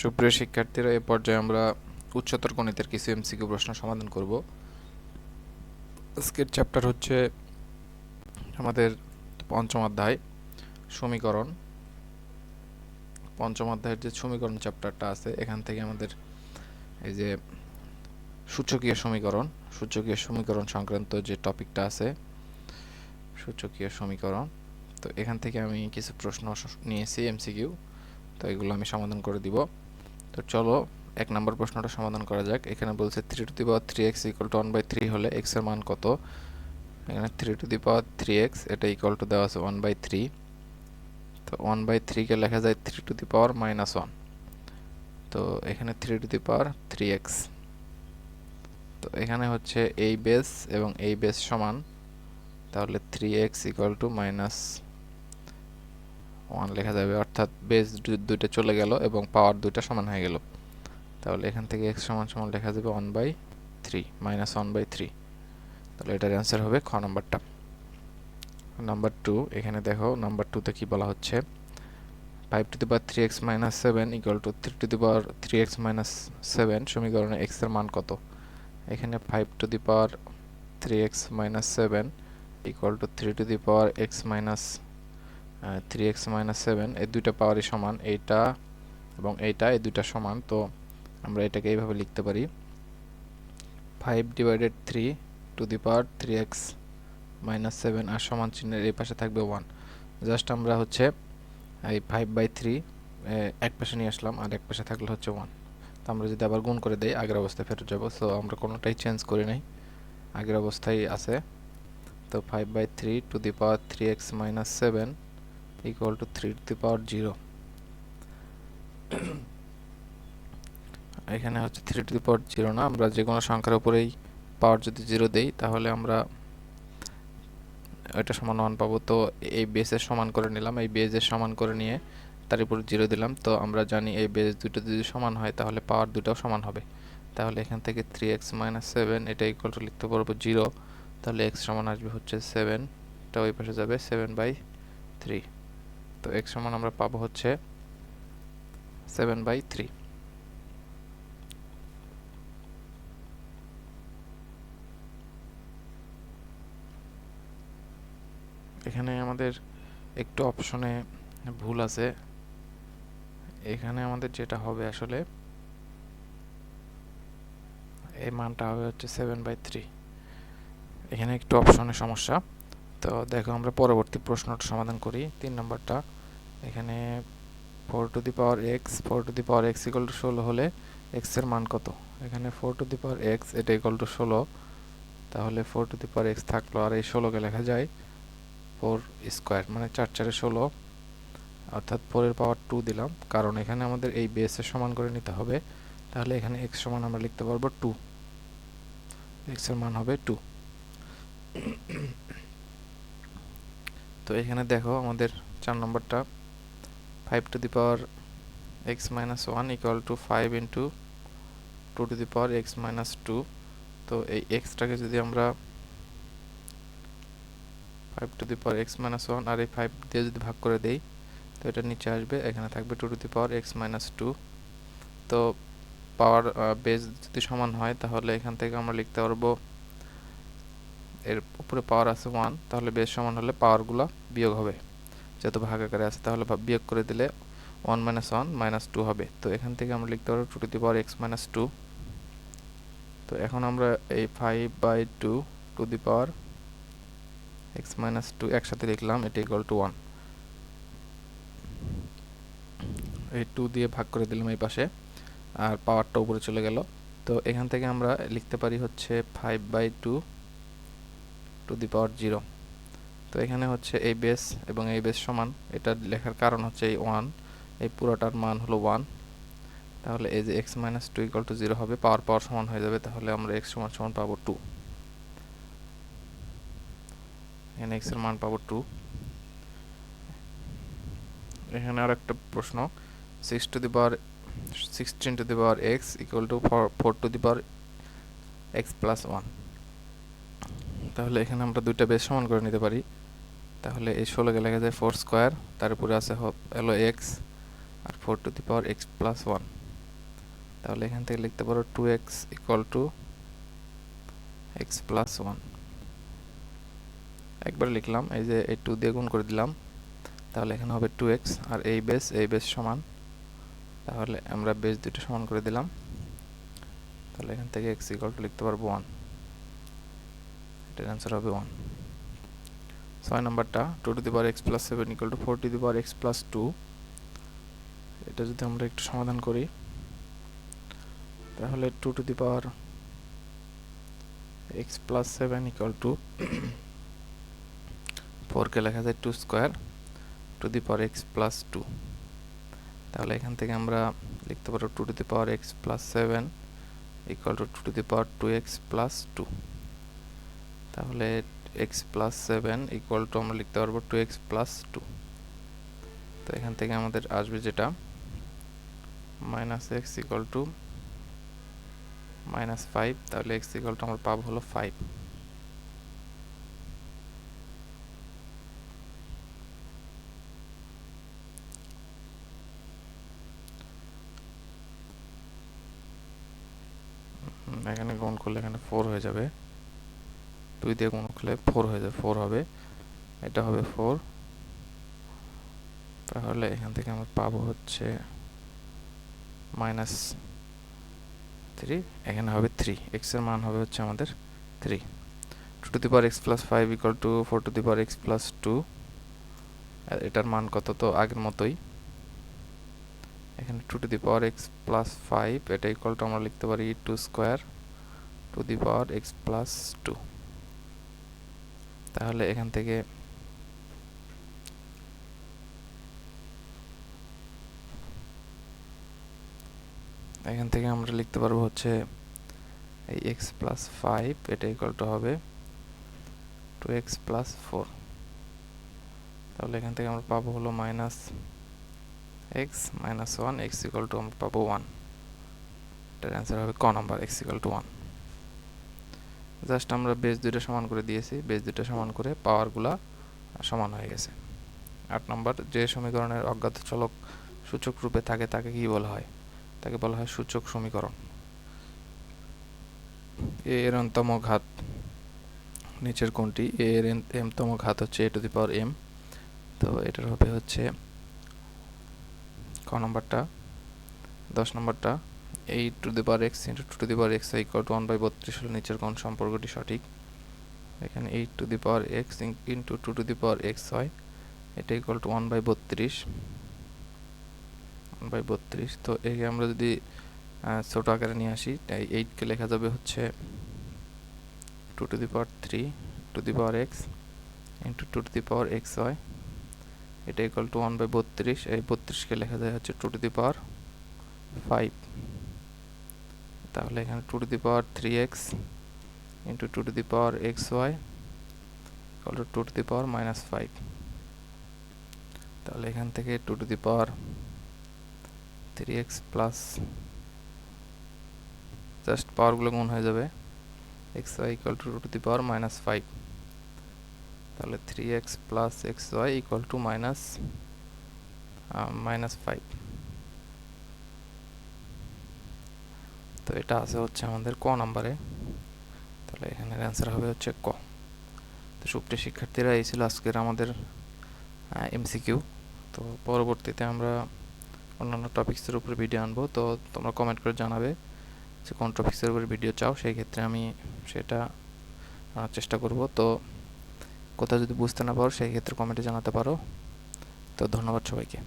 সুপ্রিয় শিক্ষার্থীরা, এ পর্যায়ে আমরা উচ্চতর গণিতের কিছু এমসিকিউ প্রশ্ন সমাধান করব। আজকের চ্যাপ্টার হচ্ছে আমাদের পঞ্চম অধ্যায়, সমীকরণ। পঞ্চম অধ্যায়ের যে সমীকরণ চ্যাপ্টারটা আছে, এখান থেকে আমাদের এই যে সূচকীয় সমীকরণ সূচকীয় সমীকরণ সংক্রান্ত যে টপিকটা আছে, সূচকীয় সমীকরণ। তো এখান থেকে আমি কিছু প্রশ্ন নিয়েছি এমসিকিউ, তো এগুলো আমি সমাধান করে দিব। তো চলো, এক নম্বর প্রশ্নটা সমাধান করা যাক। এখানে বলছে three to the power three x equal to one by three হলে এক্সের মান কত? এখানে three to the power three x এটা ইকুয়াল টু দেওয়া আছে ওয়ান বাই থ্রি তো ওয়ান বাই থ্রিকে লেখা যায় three to the power minus one তো এখানে three to the power three x তো এখানে হচ্ছে এই বেস এবং এই বেস সমান। তাহলে three x equal to minus one লেখা যাবে, অর্থাৎ বেস দুইটা চলে গেল এবং পাওয়ার দুইটা সমান হয়ে গেল। তাহলে এখান থেকে এক্স সমান সমান লেখা যাবে one by three minus one by three তাহলে এটার অ্যান্সার হবে খ নাম্বারটা নাম্বার টু এখানে দেখো নাম্বার টুতে কী বলা হচ্ছে? Five to the power three x minus seven equal to three to the power three x minus seven সমীকরণে এক্সের মান কত? এখানে five to the power three x minus seven equal to three to the power x minus three x minus seven এই দুইটা পাওয়ারই সমান, এইটা এবং এইটা, এই দুইটা সমান। তো আমরা এটাকে এইভাবে লিখতে পারি। Five divided three to the power three x minus seven আর সমান চিহ্নের এই পাশে থাকবে ওয়ান জাস্ট আমরা হচ্ছে এই ফাইভ বাই থ্রি এক পাশে নিয়ে আসলাম, আর এক পাশে থাকলে হচ্ছে ওয়ান তো আমরা যদি আবার গুণ করে দেই, আগের অবস্থায় ফেরত যাব। সো আমরা কোনোটাই চেঞ্জ করি নাই। আগের অবস্থায় আছে। তো five by three to the power three x minus seven equal to three to the power zero এখানে হচ্ছে three to the power zero না। আমরা যে কোনো সংখ্যার উপরেই পাওয়ার যদি জিরো দেই, তাহলে আমরা এটা সমান ওয়ান পাবো। তো এই বেসের সমান করে নিলাম। এই বেজের সমান করে নিয়ে তার উপর জিরো দিলাম। তো আমরা জানি এই বেস দুটো যদি সমান হয়, তাহলে পাওয়ার দুটাও সমান হবে। তাহলে এখান থেকে থ্রি এক্স মাইনাস সেভেন এটা ইকুয়াল টু লিখতে পারব জিরো তাহলে এক্স সমান আসবে হচ্ছে সেভেন এটা ওই পাশে যাবে সেভেন বাই থ্রি তো এক্স সমান আমরা পাবো হচ্ছে সেভেন বাই থ্রি এখানে আমাদের একটু অপশনে ভুল আছে। এখানে আমাদের যেটা হবে আসলে, এই মানটা হবে হচ্ছে সেভেন বাই থ্রি এখানে একটু অপশনে সমস্যা। তো দেখো আমরা পরবর্তী প্রশ্নটা সমাধান করি। তিন নম্বরটা, এখানে four to the power x four to the power x equal to ষোলো হলে এক্সের মান কত? এখানে four to the power x এটা ইকুয়াল টু ষোলো। তাহলে four to the power x থাকল আর এই ষোলোকে লেখা যায় ফোর স্কোয়ার মানে চার চারে ষোলো। অর্থাৎ ফোরের পাওয়ার টু দিলাম, কারণ এখানে আমাদের এই বেসের সমান করে নিতে হবে। তাহলে এখানে এক্স সমান আমরা লিখতে পারব টু এক্সের মান হবে টু তো এখানে দেখো আমাদের চার নম্বরটা five to the power x minus one equal to five into two to the power x minus two তো এই এক্সটাকে যদি আমরা five to the power x minus one আর এই ফাইভ দিয়ে যদি ভাগ করে দেই, তো এটা নিচে আসবে, এখানে থাকবে two to the power x minus two তো পাওয়ার বেস যদি সমান হয়, তাহলে এখান থেকে আমরা লিখতে পারব এর উপরে পাওয়ার আছে ওয়ান তাহলে বেস সমান হলে পাওয়ারগুলো বিয়োগ হবে। যেহেতু ভাগ আকারে আছে, তাহলে বিয়োগ করে দিলে one minus one minus two হবে। তো এখান থেকে আমরা লিখতে পারব two to the power x minus two তো এখন আমরা এই five by two to the power x minus two একসাথে লিখলাম, এটা ইকুয়াল টু ওয়ান এই টু দিয়ে ভাগ করে দিলাম এই পাশে, আর পাওয়ারটা উপরে চলে গেল। তো এখান থেকে আমরা লিখতে পারি হচ্ছে five by two to the power zero. তো এখানে হচ্ছে এই বেস এবং এই বেস সমান। এটা লেখার কারণ হচ্ছে এই ওয়ান এই পুরোটার মান হলো ওয়ান তাহলে এই যে x minus two equal to zero হবে, পাওয়ার পাওয়ার সমান হয়ে যাবে, তাহলে আমরা এক্স সমান সমান পাবো টু এখানে এক্সের মান পাবো টু এখানে আর একটা প্রশ্ন six to the power sixteen to the power x equal to four to the power x plus one তাহলে এখানে আমরা দুইটা বেশ সমান করে নিতে পারি। তাহলে এই ষোলোকে লেখা যায় ফোর স্কোয়ার তার উপরে আছে হলো x R four to the power x plus one তাহলে এখান থেকে লিখতে পারো two x equal to x plus one একবার লিখলাম, এই যে এই টু দিয়ে গুণ করে দিলাম। তাহলে এখানে হবে টু এক্স আর এই বেস এই বেস সমান। তাহলে আমরা বেস দুটো সমান করে দিলাম। তাহলে এখান থেকে এক্স ইকুয়াল টু লিখতে পারব ওয়ান এটার অ্যান্সার হবে ওয়ান ছয় নম্বরটা two to the power x plus seven equal to four to the power x plus two এটা যদি আমরা একটু সমাধান করি, তাহলে two to the power x plus seven equal to ফোরকে লেখা যায় two square to the power x plus two তাহলে এখান থেকে আমরা লিখতে পারো two to the power x plus seven equal to two to the power two x plus two তাহলে x plus seven equal to আমরা লিখতে পারব টু এক্স প্লাস টু তো এখান থেকে আমাদের আসবে যেটা minus x equal to minus five তাহলে এক্স ইকুয়াল টু আমরা পাবো হলো ফাইভ এখানে গুণ করলে এখানে ফোর হয়ে যাবে দুই দিয়ে গুণ করলে ফোর হয়ে যাবে ফোর হবে। এটা হবে ফোর তাহলে এখান থেকে আমরা পাবো হচ্ছে মাইনাস থ্রি এখানে হবে থ্রি এক্সের মান হবে হচ্ছে আমাদের three two to the power x plus five equal to four to the power x plus two এটার মান কত? তো আগের মতোই। এখানে two to the power x plus five এটা ইকুয়াল টু আমরা লিখতে পারি two square to the power x plus two তাহলে এখান থেকে এখান থেকে আমরা লিখতে পারব হচ্ছে এই এক্স প্লাস ফাইভ এটা ইকুয়াল টু হবে টু এক্স প্লাস ফোর তাহলে এখান থেকে আমরা পাবো হলো minus x minus one x equal to আমরা পাবো ওয়ান এটার অ্যান্সার হবে ক number x equal to one just আমরা বেস দুইটা সমান করে দিয়েছি। বেস দুইটা সমান করে পাওয়ারগুলা সমান হয়ে গেছে। আট নম্বর, যে সমীকরণের অজ্ঞাত চলক সূচক রূপে থাকে, তাকে কি বলা হয়? তাকে বলা হয় সূচক সমীকরণ। এ এর এনতম ঘাত নিচের কোনটি এ এর এমতম ঘাত হচ্ছে এ টু দি পাওয়ার এম তো এটার হবে হচ্ছে ক নম্বরটা, দশ নম্বরটা eight to the power x into two to the power x equal to one by বত্রিশ হলো নিচের কোন সম্পর্কটি সঠিক। এখানে eight to the power x into two to the power x হয়। এটা ইকুয়াল টু ওয়ান বাই বত্রিশ। ওয়ান বাই বত্রিশ। তো একে আমরা যদি ছোটো আকারে নিয়ে আসি, তাই এইটকে লেখা যাবে হচ্ছে two to the power three to the power x into two to the power x হয়। এটা ইকুয়াল টু ওয়ান বাই বত্রিশ। এই বত্রিশকে লেখা যায় হচ্ছে two to the power five তাহলে এখানে two to the power three x into two to the power x y equal to two to the power minus five তাহলে এখান থেকে two to the power three x plus just পাওয়ারগুলো গুণ হয়ে যাবে। X y equal to to the power minus five তাহলে three x plus x y equal to minus minus five তো এটা আছে হচ্ছে আমাদের ক নাম্বারে। তাহলে এখানের অ্যান্সার হবে হচ্ছে ক। তো সুপ্রিয় শিক্ষার্থীরা, এই ছিল আজকের আমাদের এমসিকিউ তো পরবর্তীতে আমরা অন্যান্য টপিক্সের উপর ভিডিও আনব। তো তোমরা কমেন্ট করে জানাবে যে কোন টপিক্সের উপর ভিডিও চাও। সেই ক্ষেত্রে আমি সেটা আনার চেষ্টা করব। তো কোথাও যদি বুঝতে না পারো, সেই ক্ষেত্রে কমেন্টে জানাতে পারো। তো ধন্যবাদ সবাইকে।